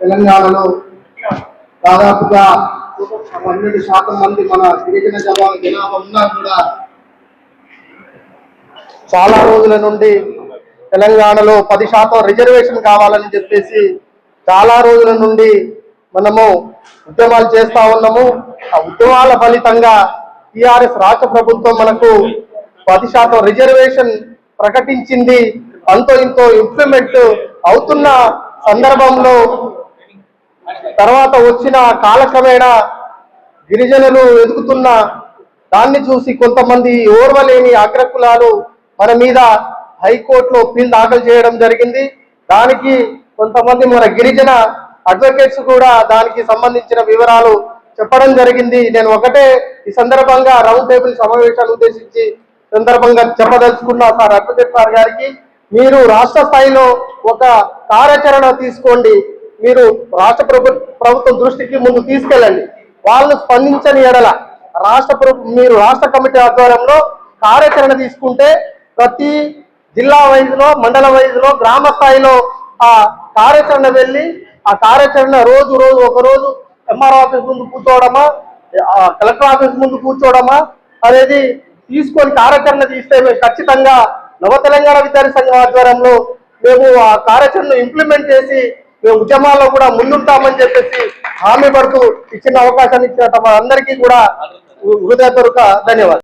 తెలంగాణలో దాదాపుగా పన్నెండు శాతం మంది మన గిరిజన జవాన్ జనాభా ఉన్నా కూడా చాలా రోజుల నుండి తెలంగాణలో పది శాతం రిజర్వేషన్ కావాలని చెప్పేసి చాలా రోజుల నుండి మనము ఉద్యమాలు చేస్తా ఉన్నాము. ఆ ఉద్యమాల ఫలితంగా టిఆర్ఎస్ రాష్ట్ర ప్రభుత్వం మనకు పది శాతం రిజర్వేషన్ ప్రకటించింది. అంతో ఇంతో ఇంప్లిమెంట్ అవుతున్న సందర్భంలో తర్వాత వచ్చిన కాలక్రమేణా గిరిజనులు ఎదుగుతున్న దాన్ని చూసి కొంతమంది ఓర్వలేని అగ్రకులాలు మన మీద హైకోర్టులో పిల్ దాఖలు చేయడం జరిగింది. దానికి కొంతమంది మన గిరిజన అడ్వకేట్స్ కూడా దానికి సంబంధించిన వివరాలు చెప్పడం జరిగింది. నేను ఒకటే ఈ సందర్భంగా రౌండ్ టేబుల్ సమావేశాలు ఉద్దేశించి సందర్భంగా చెప్పదలుచుకున్నా సార్ అడ్వకేట్ సార్ గారికి. మీరు రాష్ట్ర స్థాయిలో ఒక కార్యాచరణ తీసుకోండి. మీరు రాష్ట్ర ప్రభు ప్రభుత్వం దృష్టికి ముందు తీసుకెళ్ళండి. వాళ్ళు స్పందించని ఎడల రాష్ట్ర ప్రభు మీరు రాష్ట్ర కమిటీ ఆధ్వర్యంలో కార్యాచరణ తీసుకుంటే ప్రతి జిల్లా వైజ్ మండల వైజ్ గ్రామ స్థాయిలో ఆ కార్యాచరణ వెళ్ళి ఆ కార్యాచరణ రోజు రోజు ఒక రోజు ఎంఆర్ ఆఫీస్ ముందు కూర్చోవడమా ఆ కలెక్టర్ ఆఫీస్ ముందు కూర్చోవడమా అనేది తీసుకొని కార్యాచరణ తీస్తే మేము ఖచ్చితంగా నవ తెలంగాణ విద్యార్థి సంఘం ఆధ్వర్యంలో మేము ఆ కార్యాచరణను ఇంప్లిమెంట్ చేసి మేము ఉద్యమాల్లో కూడా ముందుంటామని చెప్పేసి హామీ పడుతూ ఇచ్చిన అవకాశాన్ని ఇచ్చిన తమ అందరికీ కూడా హృదయపూర్వక ధన్యవాదాలు.